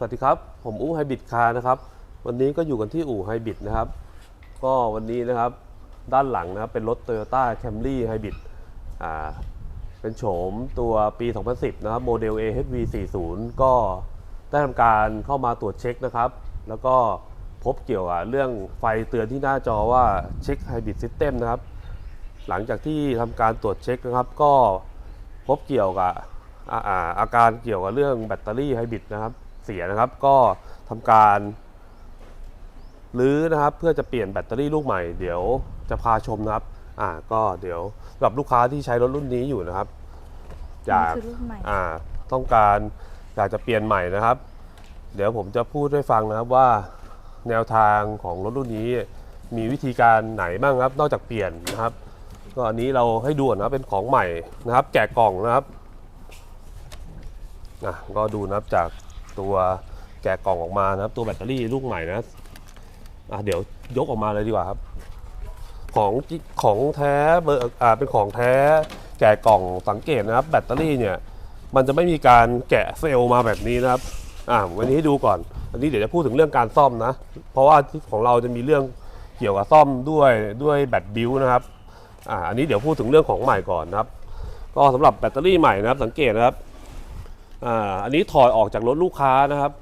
สวัสดีครับ ผมอู้ไฮบิดคาร์นะครับ วันนี้ก็อยู่กันที่อู่ไฮบิดนะครับ ก็วันนี้นะครับด้านหลังนะครับเป็นรถ Toyota Camry Hybrid อ่าเป็นโฉมตัวปี 2010 นะครับโมเดล AHV40 ก็ได้ทำการเข้ามาตรวจเช็คนะครับ แล้วก็พบเกี่ยวกับเรื่องไฟเตือนที่หน้าจอว่าเช็ค Hybrid System นะครับ หลังจากที่ทำการตรวจเช็คนะครับ ก็พบเกี่ยวกับอาอาอาการเกี่ยวกับเรื่องแบตเตอรี่ไฮบริดนะครับ เสียนะครับ ก็ทำการรื้อนะครับ เพื่อจะเปลี่ยนแบตเตอรี่ลูกใหม่ เดี๋ยวจะพาชมนะครับ อ่าก็เดี๋ยวสำหรับลูกค้าที่ใช้รถรุ่นนี้อยู่นะครับอยากนี่คือรุ่นใหม่ อ่าต้องการอยากจะเปลี่ยนใหม่นะครับ เดี๋ยวผมจะพูดให้ฟังนะครับว่าแนวทางของรถรุ่นนี้ มีวิธีการไหนบ้างครับ นอกจากเปลี่ยนนะครับ ก็อันนี้เราให้ดูก่อนนะครับเป็นของใหม่นะครับ แกะกล่องนะครับอะก็ดูนะครับจาก ตัวแกะกล่องออกมานะครับ ตัวแบตเตอรี่ลูกใหม่นะอะเดี๋ยวยกออกมาเลยดีกว่าครับ ของของแท้เบอร์อ่าเป็นของแท้แกะกล่องสังเกตนะครับ แบตเตอรี่เนี่ย มันจะไม่มีการแกะเซลล์มาแบบนี้นะครับอ่าวันนี้ให้ดูก่อนอันนี้เดี๋ยวจะพูดถึงเรื่องการซ่อมนะ เพราะว่าของเราจะมีเรื่องเกี่ยวกับซ่อมด้วยด้วยแบตบิวนะครับอ่าอันนี้เดี๋ยวพูดถึงเรื่องของใหม่ก่อนนะครับ ก็สำหรับแบตเตอรี่ใหม่นะครับ สังเกตนะครับ อ่าอันนี้ถอดออกจากรถลูกค้านะครับ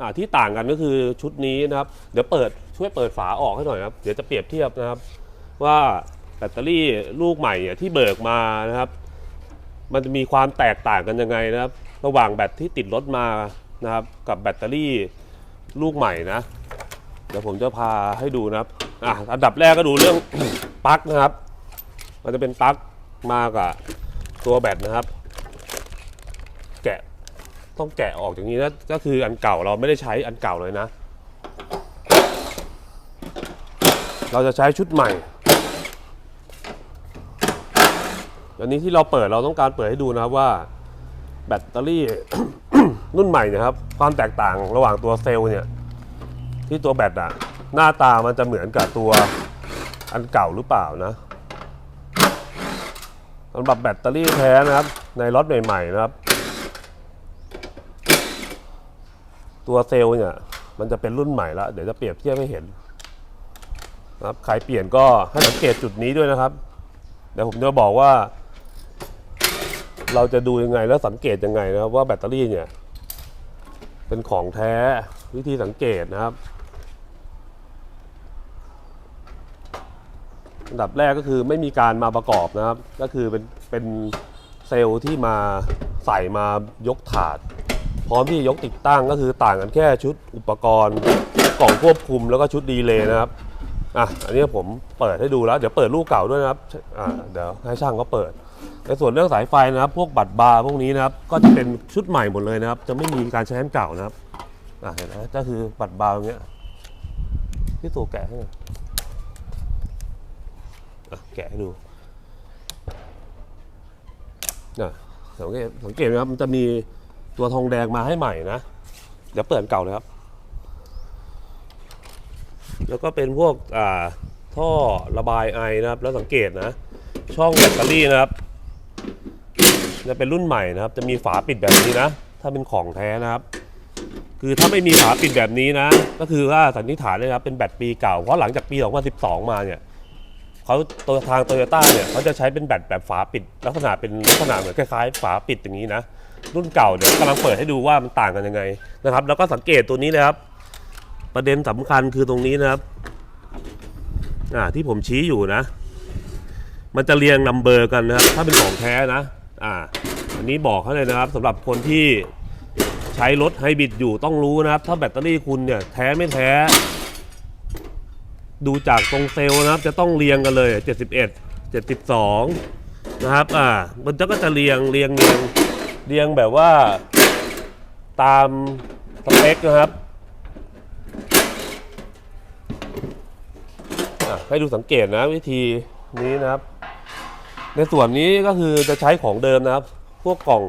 อ่าที่ต่างกันก็คือชุดนี้นะครับ เดี๋ยวเปิดช่วยเปิดฝาออกให้หน่อยครับ เดี๋ยวจะเปรียบเทียบนะครับ ว่าแบตเตอรี่ลูกใหม่เนี่ยที่เบิกมานะครับ มันจะมีความแตกต่างกันยังไงนะครับ ระหว่างแบตที่ติดรถมานะครับ กับแบตเตอรี่ลูกใหม่นะเดี๋ยวผมจะพาให้ดูนะครับอะอันดับแรกก็ดูเรื่องปลั๊กนะครับ มันจะเป็นปลั๊กมากับตัวแบตนะครับ แกะ ต้องแกะออกอย่างนี้นะก็คืออันเก่าเราไม่ได้ใช้อันเก่าเลยนะ เราจะใช้ชุดใหม่อันนี้ที่เราเปิดเราต้องการเปิดให้ดูนะครับว่าแบตเตอรี่รุ่นใหม่นะครับ ความแตกต่างระหว่างตัวเซลล์เนี่ย ที่ตัวแบตอะหน้าตามันจะเหมือนกับตัวอันเก่าหรือเปล่านะสำหรับแบตเตอรี่แท้นะครับ ในรถใหม่ ๆ นะครับ ตัวเซลล์เนี่ยมันจะเป็นรุ่นใหม่แล้วเดี๋ยวจะเปรียบเทียบให้เห็นนะครับใครเปลี่ยนก็ให้สังเกตจุดนี้ด้วยนะครับ เดี๋ยวผมจะบอกว่า เราจะดูยังไงแล้วสังเกตยังไงนะครับ ว่าแบตเตอรี่เนี่ย เป็นของแท้วิธีสังเกตนะครับอันดับแรกก็คือไม่มีการมาประกอบนะครับ ก็คือเป็นเป็นเซลล์ที่มาใส่มายกถาด พร้อมที่ยกติดตั้งก็คือต่างกันแค่ชุดอุปกรณ์กล่องควบคุมแล้วก็ชุดดีเลย์นะครับอะอันนี้ผมเปิดให้ดูแล้ว เดี๋ยวเปิดลูกเก่าด้วยนะครับอ่าเดี๋ยวให้ช่างเขาเปิด ในส่วนเรื่องสายไฟนะครับ พวกบัตรบาร์พวกนี้นะครับ ก็จะเป็นชุดใหม่หมดเลยนะครับ จะไม่มีการใช้อันเก่านะครับอะเห็นไหมก็คือบัตรบาร์ตรงเนี้ยพี่ตัวแกะให้หน่อยอะแกะให้ดูน่ะสังเกตสังเกตไหมครับมันจะมี ตัวทองแดงมาให้ใหม่นะ เดี๋ยวเปิดอันเก่าเลยครับ แล้วก็เป็นพวกอ่าท่อระบายไอนะครับ แล้วสังเกตนะ ช่องแบตเตอรี่นะครับ จะเป็นรุ่นใหม่นะครับ จะมีฝาปิดแบบนี้นะ ถ้าเป็นของแท้นะครับ คือถ้าไม่มีฝาปิดแบบนี้นะ ก็คือว่าสันนิษฐานเลยนะครับเป็นแบตปีเก่า เพราะหลังจากปี 2012 มาเนี่ยเขาตัวทางโตโยต้าเนี่ยเขาจะใช้เป็นแบตแบบฝาปิด ลักษณะเป็นลักษณะเหมือนคล้ายๆ ฝาปิดอย่างนี้นะ รุ่นเก่าเดี๋ยวกำลังเปิดให้ดูว่ามันต่างกันยังไงนะครับ แล้วก็สังเกตตัวนี้เลยครับ ประเด็นสำคัญคือตรงนี้นะครับอ่าที่ผมชี้อยู่นะ มันจะเรียงนัมเบอร์กันนะครับ ถ้าเป็นของแท้นะ อ่า อันนี้บอกเขาเลยนะครับสำหรับคนที่ใช้รถไฮบริดอยู่ต้องรู้นะครับ ถ้าแบตเตอรี่คุณเนี่ยแท้ไม่แท้ ดูจากตรงเซลล์นะครับ จะต้องเรียงกันเลย 71 72 นะครับ อ่า มันจะก็จะเรียงเรียงเรียง เรียงแบบว่าตามสเปคนะครับให้ดูสังเกตนะวิธีนี้นะครับ ในส่วนนี้ก็คือจะใช้ของเดิมนะครับ พวกกล่อง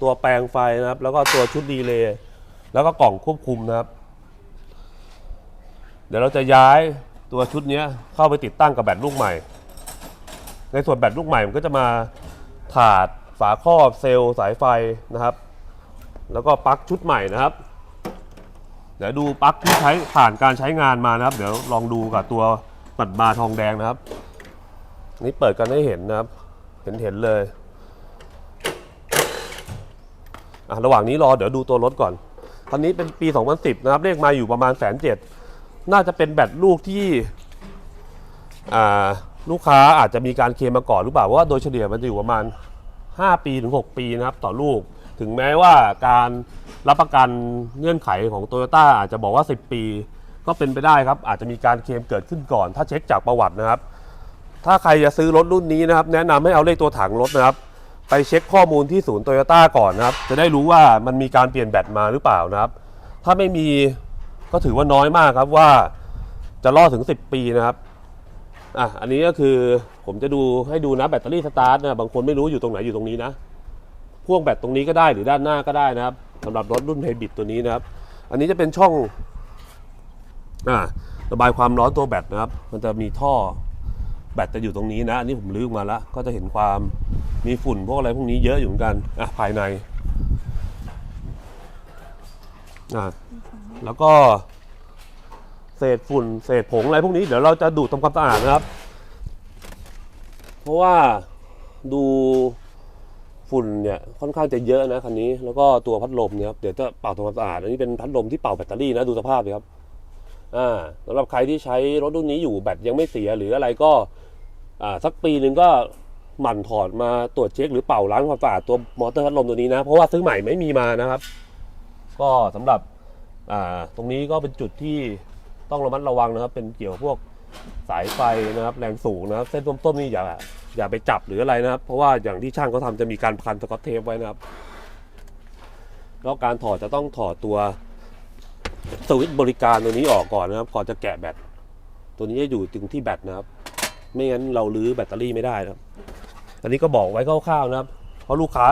ตัวแปลงไฟนะครับ แล้วก็ตัวชุดดีเลย์แล้วก็กล่องควบคุมนะครับ เดี๋ยวเราจะย้ายตัวชุดนี้เข้าไปติดตั้งกับแบตลูกใหม่ ในส่วนแบตลูกใหม่มันก็จะมาถาด ฝาครอบเซลล์สายไฟนะครับ แล้วก็ปลั๊กชุดใหม่นะครับ เดี๋ยวดูปลั๊กที่ใช้ผ่านการใช้งานมานะครับ เดี๋ยวลองดูกับตัวปัดบาร์ทองแดงนะครับ นี่เปิดกันให้เห็นนะครับ เห็นเห็นเลยอะระหว่างนี้รอเดี๋ยวดูตัวรถก่อนคันนี้เป็นปี 2010 นะครับเลขมาอยู่ประมาณแสนเจ็ดน่าจะเป็นแบตลูกที่ลูกค้าอาจจะมีการเคลมมาก่อนหรือเปล่าเพราะว่าโดยเฉลี่ยมันจะอยู่ประมาณ 5 ปีถึง 6 ปีนะครับต่อลูก ถึงแม้ว่าการรับประกันเงื่อนไขของโตโยต้าอาจจะบอกว่า 10 ปี ก็เป็นไปได้ครับ อาจจะมีการเคลมเกิดขึ้นก่อน ถ้าเช็คจากประวัตินะครับ ถ้าใครจะซื้อรถรุ่นนี้นะครับ แนะนำให้เอาเลขตัวถังรถนะครับ ไปเช็คข้อมูลที่ศูนย์โตโยต้าก่อนนะครับ จะได้รู้ว่ามันมีการเปลี่ยนแบตมาหรือเปล่านะครับ ถ้าไม่มีก็ถือว่าน้อยมากครับว่าจะรอดถึง 10 ปีนะครับ อะอันนี้ก็คือผมจะดูให้ดูนะแบตเตอรี่สตาร์ทนะบางคนไม่รู้อยู่ตรงไหนอยู่ตรงนี้นะพ่วงแบตตรงนี้ก็ได้หรือด้านหน้าก็ได้นะครับสำหรับรถรุ่นไฮบริดตัวนี้นะครับ อันนี้จะเป็นช่องอ่าระบายความร้อนตัวแบตนะครับ มันจะมีท่อแบตจะอยู่ตรงนี้นะอันนี้ผมลื้อมาแล้วก็จะเห็นความมีฝุ่นพวกอะไรพวกนี้เยอะอยู่เหมือนกันอะภายในอ่าแล้วก็ เศษฝุ่นเศษผงอะไรพวกนี้เดี๋ยวเราจะดูดทำความสะอาดนะครับ เพราะว่าดูฝุ่นเนี่ยค่อนข้างจะเยอะนะคันนี้แล้วก็ตัวพัดลมเนี่ยครับเดี๋ยวจะเป่าทำความสะอาดอันนี้เป็นพัดลมที่เป่าแบตเตอรี่นะดูสภาพดิครับอ่าสำหรับใครที่ใช้รถรุ่นนี้อยู่แบตยังไม่เสียหรืออะไรก็อ่าสักปีหนึ่งก็หมั่นถอดมาตรวจเช็คหรือเป่าล้างความสะอาดตัวมอเตอร์พัดลมตัวนี้นะ เพราะว่าซื้อใหม่ไม่มีมานะครับ ก็สำหรับอ่าตรงนี้ก็เป็นจุดที่ ต้องระมัดระวังนะครับ เป็นเกี่ยวพวกสายไฟนะครับ แรงสูงนะครับ เส้นต้มๆนี่อย่าอย่าไปจับหรืออะไรนะครับ เพราะว่าอย่างที่ช่างเขาทำจะมีการพันสกอตเทปไว้นะครับแล้วการถอดจะต้องถอดตัวสวิตช์บริการตัวนี้ออกก่อนนะครับก่อนจะแกะแบตตัวนี้จะอยู่ถึงที่แบตนะครับ ไม่งั้นเราลื้อแบตเตอรี่ไม่ได้นะครับ อันนี้ก็บอกไว้คร่าวๆนะครับ เพราะลูกค้า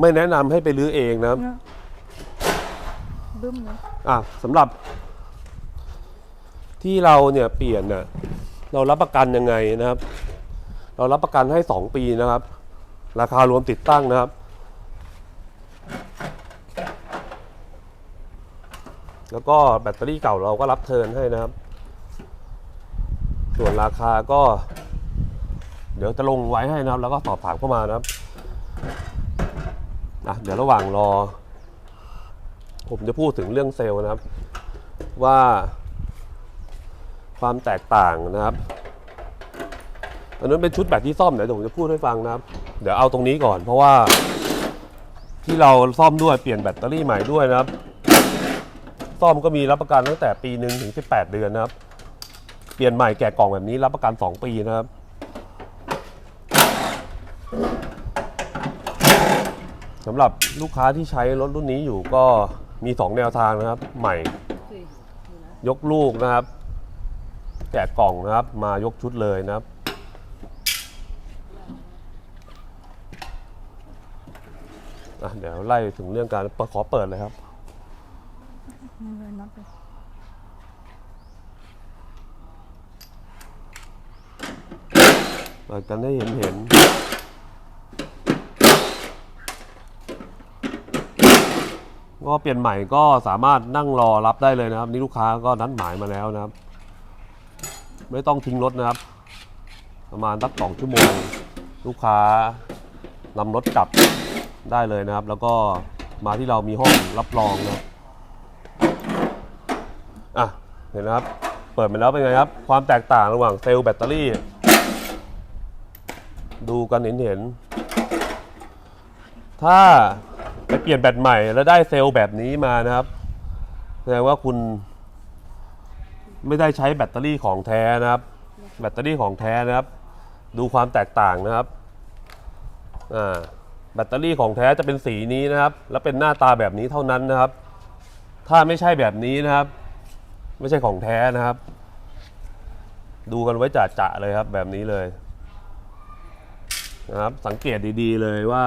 ไม่แนะนำให้ไปลื้อเองนะครับเนอะบึ้มเลยอะสำหรับ ที่เราเนี่ยเปลี่ยนน่ะเรารับประกันยังไงนะครับ เรารับประกันให้ 2 ปีนะครับ ราคารวมติดตั้งนะครับ แล้วก็แบตเตอรี่เก่าเราก็รับเทิร์นให้นะครับ ส่วนราคาก็ เดี๋ยวจะลงไว้ให้นะครับ แล้วก็สอบถามเข้ามานะครับอะเดี๋ยวระหว่างรอ ผมจะพูดถึงเรื่องเซลล์นะครับ ว่า ความแตกต่างนะครับ อันนั้นเป็นชุดแบตที่ซ่อมเดี๋ยวผมจะพูดให้ฟังนะครับ เดี๋ยวเอาตรงนี้ก่อน เพราะว่าที่เราซ่อมด้วยเปลี่ยนแบตเตอรี่ใหม่ด้วยนะครับ ซ่อมก็มีรับประกันตั้งแต่ปีหนึ่งถึง 18 เดือนนะครับ เปลี่ยนใหม่แกะกล่องแบบนี้รับประกัน 2 ปีนะครับสำหรับลูกค้าที่ใช้รถรุ่นนี้อยู่ก็มี 2 แนวทางนะครับ ใหม่ยกลูกนะครับ แกะกล่องนะครับ มายกชุดเลยนะครับ เดี๋ยวไล่ถึงเรื่องการเปิดขอเปิดเลยครับเปิดกันได้เห็นเห็นก็เปลี่ยนใหม่ก็สามารถนั่งรอรับได้เลยนะครับ นี่ลูกค้าก็นัดหมายมาแล้วนะครับ ไม่ต้องทิ้งรถนะครับ ประมาณสักสองชั่วโมง ลูกค้านำรถกลับได้เลยนะครับ แล้วก็มาที่เรามีห้องรับรองนะอะเห็นนะครับ เปิดไปแล้วเป็นไงครับ ความแตกต่างระหว่างเซลล์แบตเตอรี่ ดูกันเห็นเห็นๆถ้าไปเปลี่ยนแบตใหม่แล้วได้เซลล์แบบนี้มานะครับแสดงว่าคุณ ไม่ได้ใช้แบตเตอรี่ของแท้นะครับ แบตเตอรี่ของแท้นะครับ ดูความแตกต่างนะครับอ่าแบตเตอรี่ของแท้จะเป็นสีนี้นะครับ แล้วเป็นหน้าตาแบบนี้เท่านั้นนะครับ ถ้าไม่ใช่แบบนี้นะครับ ไม่ใช่ของแท้นะครับ ดูกันไว้จ่าๆเลยครับ แบบนี้เลยนะครับ สังเกตดีๆเลยว่า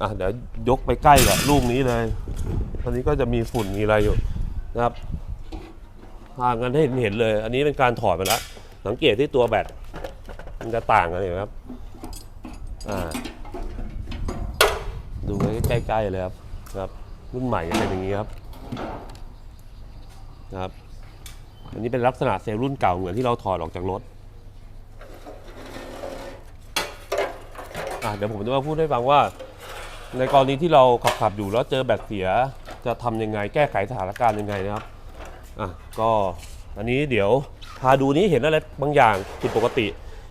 อะเดี๋ยวยกไปใกล้กับลูกนี้เลยอันนี้ก็จะมีฝุ่นมีอะไรอยู่นะครับ ห่างกันให้เห็นเลย อันนี้เป็นการถอดไปแล้วสังเกตที่ตัวแบตมันจะต่างกันเห็นไหมครับอ่าดูใกล้ๆเลยครับครับรุ่นใหม่จะเป็นอย่างนี้ครับครับอันนี้เป็นลักษณะเซลล์รุ่นเก่าเหมือนที่เราถอดออกจากรถอะเดี๋ยวผมจะมาพูดให้ฟังว่า ในกรณีที่เราขับขับๆอยู่แล้วเจอแบตเสีย จะทำยังไงแก้ไขสถานการณ์ยังไงนะครับ อะก็อันนี้เดี๋ยวพาดูนี้เห็นอะไรบางอย่างผิดปกติ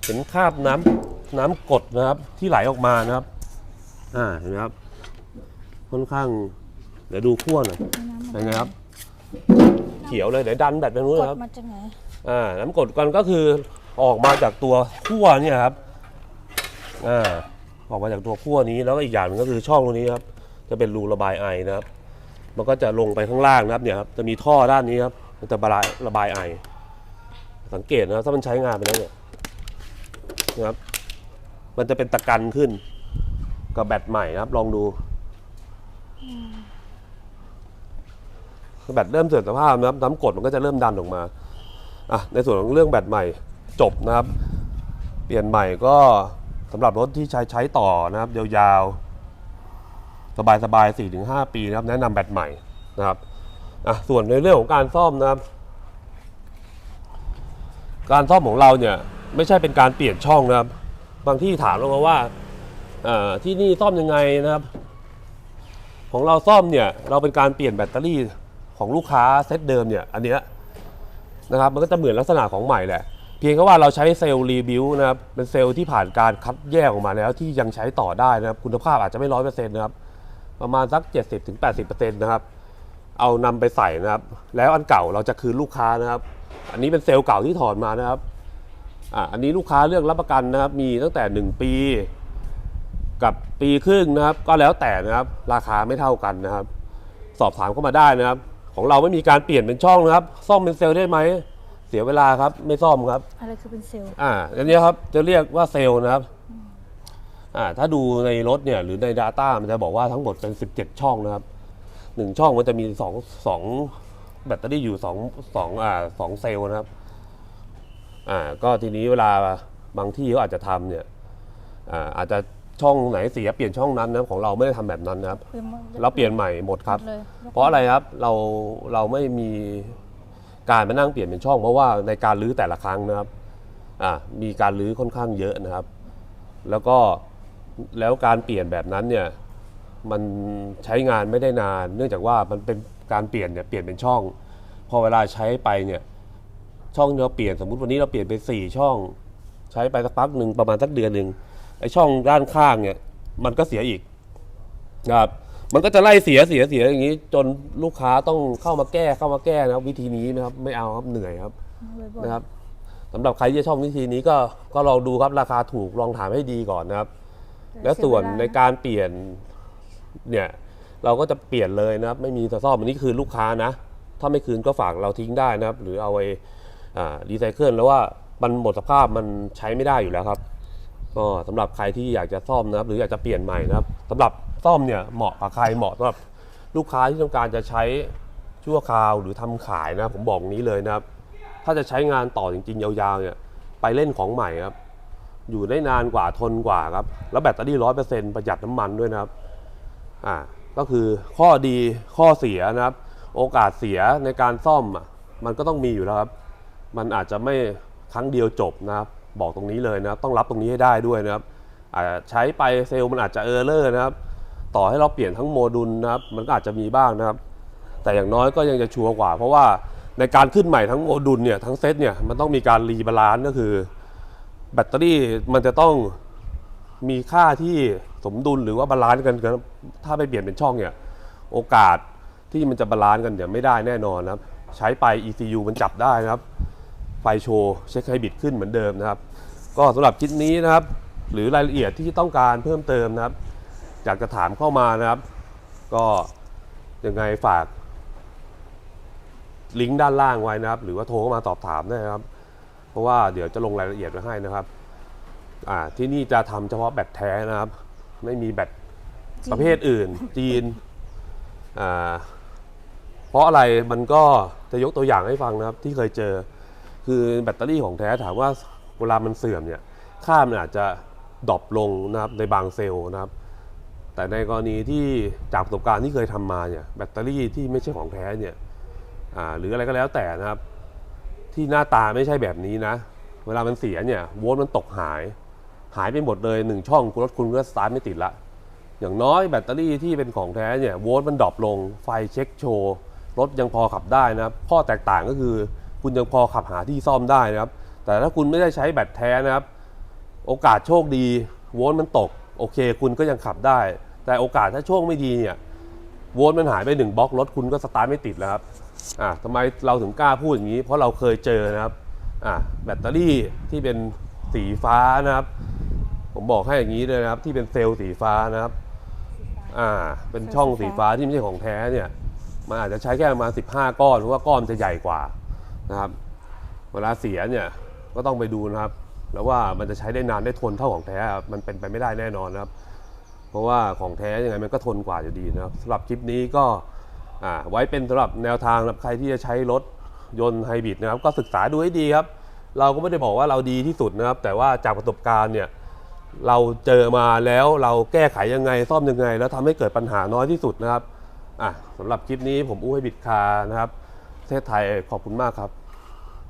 เห็นคราบน้ำน้ำกรดนะครับที่ไหลออกมานะครับอ่าเห็นไหมครับค่อนข้างเดี๋ยวดูขั้วหน่อยน้ำเป็นไงครับเขียวเลยเดี๋ยวดันแบตไปนู้นกนะดครับมาจากไหนอ่าน้ำกรดกันก็คือออกมาจากตัวขั้วเนี่ยครับอ่าออกมาจากตัวขั้วนี้แล้วก็อีกอย่างหนึงก็คือช่องตรงนี้ครับจะเป็นรูระบายไอนะครับ มันก็จะลงไปข้างล่างนะครับเนี่ยครับจะมีท่อด้านนี้ครับมันจะระบายระบายไอ สังเกตนะครับถ้ามันใช้งานไปแล้วเนี่ยนะครับ มันจะเป็นตะกันขึ้น กับแบตใหม่นะครับ ลองดูแบตเริ่มเสื่อมสภาพนะครับน้ำกดมันก็จะเริ่มดันออกมาอะในส่วนของเรื่องแบตใหม่จบนะครับ เปลี่ยนใหม่ก็สำหรับรถที่ใช้ใช้ต่อนะครับยาวๆ สบายๆ4-5ถึงปีนะครับ แนะนำแบตใหม่นะครับอะส่วนในเรื่องของการซ่อมนะครับ การซ่อมของเราเนี่ยไม่ใช่เป็นการเปลี่ยนช่องนะครับ บางที่ถามเรามาว่าเอ่อที่นี่ซ่อมยังไงนะครับ ของเราซ่อมเนี่ยเราเป็นการเปลี่ยนแบตเตอรี่ของลูกค้าเซตเดิมเนี่ยอันเนี้ยนะครับมันก็จะเหมือนลักษณะของใหม่แหละ เพียงแค่ว่าเราใช้เซลล์รีบิวนะครับเป็นเซลล์ที่ผ่านการคัดแยกออกมาแล้วที่ยังใช้ต่อได้นะครับคุณภาพอาจจะไม่ร้อยเปอร์เซ็นต์นะครับ ประมาณสัก 70-80%นะครับ เอานำไปใส่นะครับ แล้วอันเก่าเราจะคืนลูกค้านะครับ อันนี้เป็นเซลล์เก่าที่ถอนมานะครับอ่าอันนี้ลูกค้าเลือกรับประกันนะครับ มีตั้งแต่ 1 ปี กับปีครึ่งนะครับ ก็แล้วแต่นะครับ ราคาไม่เท่ากันนะครับ สอบถามเข้ามาได้นะครับ ของเราไม่มีการเปลี่ยนเป็นช่องนะครับ ซ่อมเป็นเซลล์ได้ไหมเสียเวลาครับ ไม่ซ่อมครับ อะไรคือเป็นเซลล์ อ่าอันนี้ครับจะเรียกว่าเซลล์นะครับอ่า ถ้าดูในรถเนี่ยหรือใน Data มันจะบอกว่าทั้งหมดเป็น 17 ช่องนะครับหนึ่งช่องมันจะมีสองสองแบตเตอรี่อยู่สองสองอ่าสองเซลล์นะครับอ่าก็ทีนี้เวลาบางที่เขาอาจจะทำเนี่ยอ่าอาจจะช่องไหนเสียเปลี่ยนช่องนั้นนะครับของเราไม่ได้ทำแบบนั้นนะครับคือมันเราเปลี่ยนใหม่หมดครับเลยเพราะอะไรครับเราเราไม่มีการมานั่งเปลี่ยนเป็นช่อง เพราะว่าในการรื้อแต่ละครั้งนะครับอ่ามีการรื้อค่อนข้างเยอะนะครับ แล้วก็ แล้วการเปลี่ยนแบบนั้นเนี่ยมันใช้งานไม่ได้นาน เนื่องจากว่ามันเป็นการเปลี่ยนเนี่ยเปลี่ยนเป็นช่อง พอเวลาใช้ไปเนี่ยช่องที่เราเปลี่ยนสมมุติวันนี้เราเปลี่ยนไปสี่ช่อง ใช้ไปสักพักหนึ่งประมาณสักเดือนหนึ่งไอช่องด้านข้างเนี่ยมันก็เสียอีกนะครับมันก็จะไล่เสียเสียเสียอย่างนี้ จนลูกค้าต้องเข้ามาแก้เข้ามาแก้นะครับ วิธีนี้นะครับ ไม่เอาครับเหนื่อยครับบ่อยๆนะครับสำหรับใครที่จะชอบวิธีนี้ก็ก็ลองดูครับราคาถูกลองถามให้ดีก่อนนะครับ และส่วนในการเปลี่ยนเนี่ยเราก็จะเปลี่ยนเลยนะครับ ไม่มีจะซ่อมอันนี้คือลูกค้านะ ถ้าไม่คืนก็ฝากเราทิ้งได้นะครับ หรือเอาไปรีไซเคิลแล้วว่ามันหมดสภาพมันใช้ไม่ได้อยู่แล้วครับก็สำหรับใครที่อยากจะซ่อมนะครับ หรืออยากจะเปลี่ยนใหม่นะครับสำหรับซ่อมเนี่ยเหมาะกับใครเหมาะสำหรับลูกค้าที่ต้องการจะใช้ชั่วคราวหรือทำขายนะผมบอกนี้เลยนะครับ ถ้าจะใช้งานต่อจริงๆยาวๆเนี่ยไปเล่นของใหม่ครับ อยู่ได้นานกว่าทนกว่าครับ แล้วแบตเตอรี่ร้อยเปอร์เซ็นต์ประหยัดน้ำมันด้วยนะครับอ่าก็คือข้อดีข้อเสียนะครับ โอกาสเสียในการซ่อมอะมันก็ต้องมีอยู่แล้วครับ มันอาจจะไม่ครั้งเดียวจบนะครับ บอกตรงนี้เลยนะต้องรับตรงนี้ให้ได้ด้วยนะครับอาจจะใช้ไปเซลล์มันอาจจะเออร์เลอร์นะครับ ต่อให้เราเปลี่ยนทั้งโมดูลนะครับ มันก็อาจจะมีบ้างนะครับ แต่อย่างน้อยก็ยังจะชัวร์กว่า เพราะว่าในการขึ้นใหม่ทั้งโมดูลเนี่ยทั้งเซตเนี่ยมันต้องมีการรีบาลานซ์ก็คือ แบตเตอรี่มันจะต้องมีค่าที่สมดุลหรือว่าบาลานซ์กัน ถ้าไปเปลี่ยนเป็นช่องเนี่ย โอกาสที่มันจะบาลานซ์กันเนี่ยไม่ได้แน่นอนนะครับ ใช้ไป ECU มันจับได้นะครับ ไฟโชว์เช็คไฮบริดขึ้นเหมือนเดิมนะครับ ก็สำหรับคลิปนี้นะครับ หรือรายละเอียดที่ต้องการเพิ่มเติมนะครับ อยากจะถามเข้ามานะครับ ก็ยังไงฝากลิงก์ด้านล่างไว้นะครับ หรือว่าโทรเข้ามาสอบถามได้นะครับ เพราะว่าเดี๋ยวจะลงรายละเอียดไว้ให้นะครับอ่าที่นี่จะทำเฉพาะแบตแท้นะครับ ไม่มีแบตจีนประเภทอื่น จีนอ่าเพราะอะไรมันก็จะยกตัวอย่างให้ฟังนะครับ ที่เคยเจอ คือแบตเตอรี่ของแท้ถามว่าเวลามันเสื่อมเนี่ย ค่ามันอาจจะดรอปลงนะครับในบางเซลล์นะครับ แต่ในกรณีที่จากประสบการณ์ที่เคยทำมาเนี่ยแบตเตอรี่ที่ไม่ใช่ของแท้เนี่ยอ่าหรืออะไรก็แล้วแต่นะครับ ที่หน้าตาไม่ใช่แบบนี้นะ เวลามันเสียเนี่ยโวลต์มันตกหาย หายไปหมดเลยหนึ่งช่องรถคุณก็สตาร์ทไม่ติดละ อย่างน้อยแบตเตอรี่ที่เป็นของแท้เนี่ยโวลต์มันดรอปลง ไฟเช็คโชว์รถยังพอขับได้นะครับข้อแตกต่างก็คือ คุณยังพอขับหาที่ซ่อมได้นะครับ แต่ถ้าคุณไม่ได้ใช้แบตแท้นะครับ โอกาสโชคดีโวลต์มันตก โอเค คุณก็ยังขับได้ แต่โอกาสถ้าโชคไม่ดีเนี่ยโวลต์มันหายไปหนึ่งบล็อกรถคุณก็สตาร์ทไม่ติดแล้วครับ อ่าทำไมเราถึงกล้าพูดอย่างนี้ เพราะเราเคยเจอนะครับอ่าแบตเตอรี่ที่เป็นสีฟ้านะครับ ผมบอกให้อย่างนี้เลยนะครับ ที่เป็นเซลล์สีฟ้านะครับอ่าเป็นช่องสีฟ้าที่ไม่ใช่ของแท้เนี่ยมันอาจจะใช้แค่ประมาณ15 ก้อนเพราะว่าก้อนจะใหญ่กว่านะครับเวลาเสียเนี่ยก็ต้องไปดูนะครับ แล้วว่ามันจะใช้ได้นานได้ทนเท่าของแท้มันเป็นไปไม่ได้แน่นอนนะครับ เพราะว่าของแท้ยังไงมันก็ทนกว่าอยู่ดีนะครับสำหรับคลิปนี้ก็ อ่าไว้เป็นสำหรับแนวทางสำหรับใครที่จะใช้รถยนต์ไฮบริดนะครับ ก็ศึกษาดูให้ดีครับ เราก็ไม่ได้บอกว่าเราดีที่สุดนะครับ แต่ว่าจากประสบการณ์เนี่ยเราเจอมาแล้วเราแก้ไขยังไงซ่อมยังไง แล้วทำให้เกิดปัญหาน้อยที่สุดนะครับอะสำหรับคลิปนี้ผมอู้ให้บิดคานะครับประเทศไทยขอบคุณมากครับ